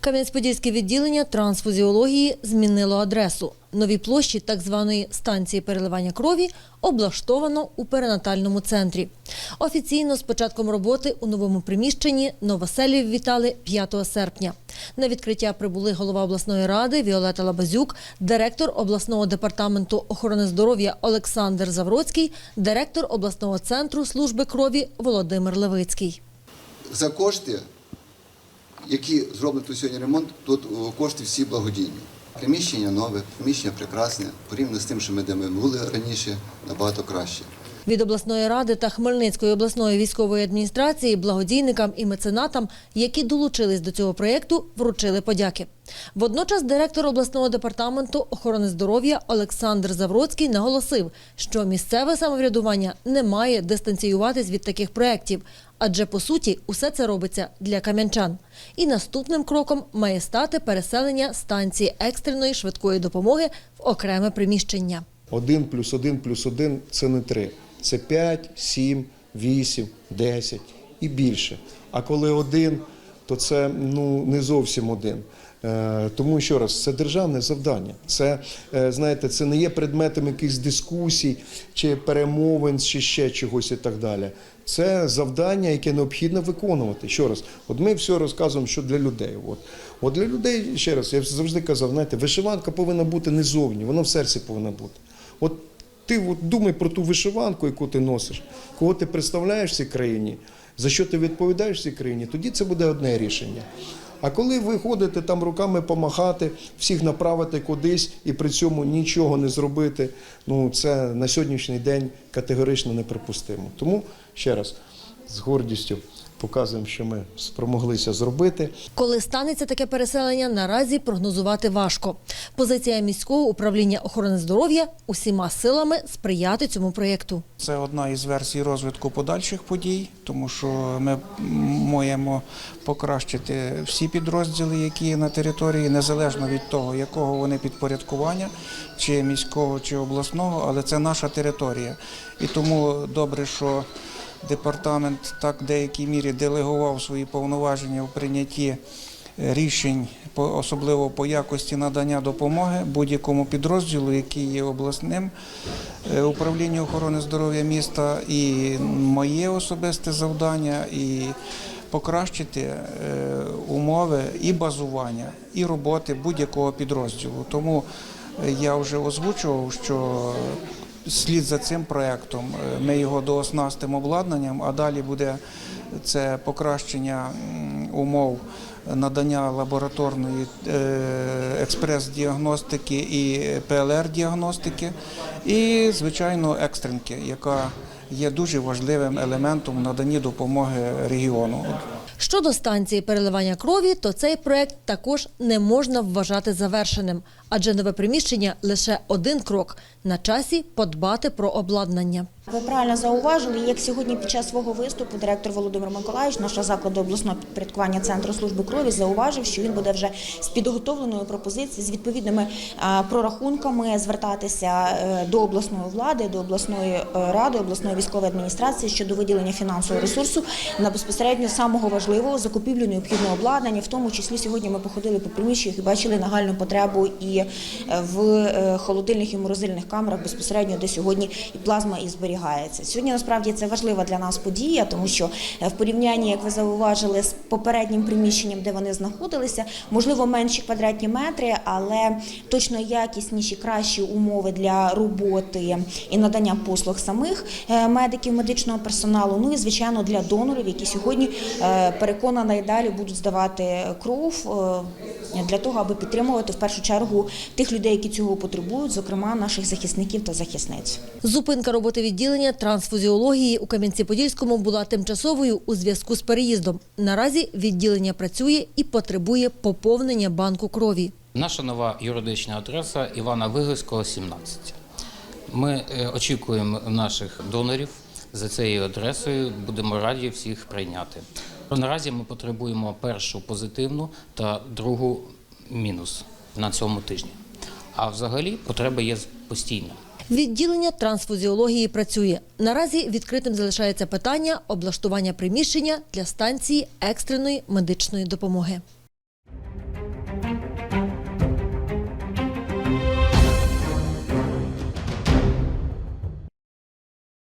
Кам'янець-Подільське відділення трансфузіології змінило адресу. Нові площі так званої станції переливання крові облаштовано у перинатальному центрі. Офіційно з початком роботи у новому приміщенні новоселів вітали 5 серпня. На відкриття прибули голова обласної ради Віолета Лабазюк, директор обласного департаменту охорони здоров'я Олександр Завроцький, директор обласного центру служби крові Володимир Левицький. за кошти, які зроблять сьогодні ремонт, тут о, кошти всі благодійні. Приміщення нове, приміщення прекрасне, порівняно з тим, що ми де ми були раніше, набагато краще. Від обласної ради та Хмельницької обласної військової адміністрації благодійникам і меценатам, які долучились до цього проєкту, вручили подяки. Водночас директор обласного департаменту охорони здоров'я Олександр Завроцький наголосив, що місцеве самоврядування не має дистанціюватись від таких проєктів, адже по суті усе це робиться для кам'янчан. І наступним кроком має стати переселення станції екстреної швидкої допомоги в окреме приміщення. Один плюс один плюс один це не три. Це 5, 7, 8, 10 і більше. А коли один, то це ну, не зовсім один. Е, Тому ще раз, це державне завдання. Це, е, знаєте, це не є предметом якихось дискусій чи перемовин, чи ще чогось і так далі. Це завдання, яке необхідно виконувати. Ще раз, от ми все розказуємо, що для людей. От, от для людей, ще раз, я завжди казав, знаєте, вишиванка повинна бути не зовні, вона в серці повинна бути. От ти от думай про ту вишиванку, яку ти носиш, кого ти представляєш в цій країні, за що ти відповідаєш в цій країні, тоді це буде одне рішення. А коли ви ходите там руками помахати, всіх направити кудись і при цьому нічого не зробити, ну це на сьогоднішній день категорично неприпустимо. Тому ще раз з гордістю показуємо, що ми спромоглися зробити. Коли станеться таке переселення, наразі прогнозувати важко. Позиція міського управління охорони здоров'я усіма силами сприяти цьому проєкту. Це одна із версій розвитку подальших подій, тому що ми маємо покращити всі підрозділи, які є на території, незалежно від того, якого вони підпорядкування, чи міського, чи обласного, але це наша територія. І тому добре, що департамент так в деякій мірі делегував свої повноваження у прийнятті е, рішень, особливо по якості надання допомоги будь-якому підрозділу, який є обласним е, управління охорони здоров'я міста, і моє особисте завдання і покращити е, умови і базування, і роботи будь-якого підрозділу. Тому я вже озвучував, що слід за цим проектом. Е, Ми його дооснастимо обладнанням, а далі буде це покращення умов надання лабораторної е, експрес-діагностики і ПЛР-діагностики, і, звичайно, екстренки, яка є дуже важливим елементом наданні допомоги регіону. Щодо станції переливання крові, то цей проект також не можна вважати завершеним, адже нове приміщення лише один крок на часі подбати про обладнання. Ви правильно зауважили, як сьогодні під час свого виступу директор Володимир Миколаївич, нашого закладу обласного підпорядкування центру служби крові, зауважив, що він буде вже з підготовленою пропозицією, з відповідними прорахунками звертатися е, до обласної влади, до обласної е, ради, обласної військової адміністрації щодо виділення фінансового ресурсу на безпосередньо самого важливого закупівлю необхідного обладнання. В тому числі сьогодні ми походили по приміщеннях і бачили нагальну потребу і е, в холодильних і морозильних камерах безпосередньо, де сьогодні і плазма і зберігається. Сьогодні насправді це важлива для нас подія, тому що е, в порівнянні, як ви зауважили, з попереднім приміщенням, де вони знаходилися, можливо, менші квадратні метри, але точно якісніші, кращі умови для роботи і надання послуг самих е, медиків, медичного персоналу. Ну і звичайно для донорів, які сьогодні е, переконана і далі будуть здавати кров для того, аби підтримувати в першу чергу тих людей, які цього потребують, зокрема наших захисників та захисниць. Зупинка роботи відділення трансфузіології у Кам'янці-Подільському була тимчасовою у зв'язку з переїздом. Наразі відділення працює і потребує поповнення банку крові. Наша нова юридична адреса Івана Вигельського, 17. Ми е, очікуємо наших донорів за цією адресою. Будемо раді всіх прийняти. Наразі ми потребуємо першу позитивну та другу мінус на цьому тижні. А взагалі потреба є постійна. Відділення трансфузіології працює. Наразі відкритим залишається питання облаштування приміщення для станції екстреної медичної допомоги.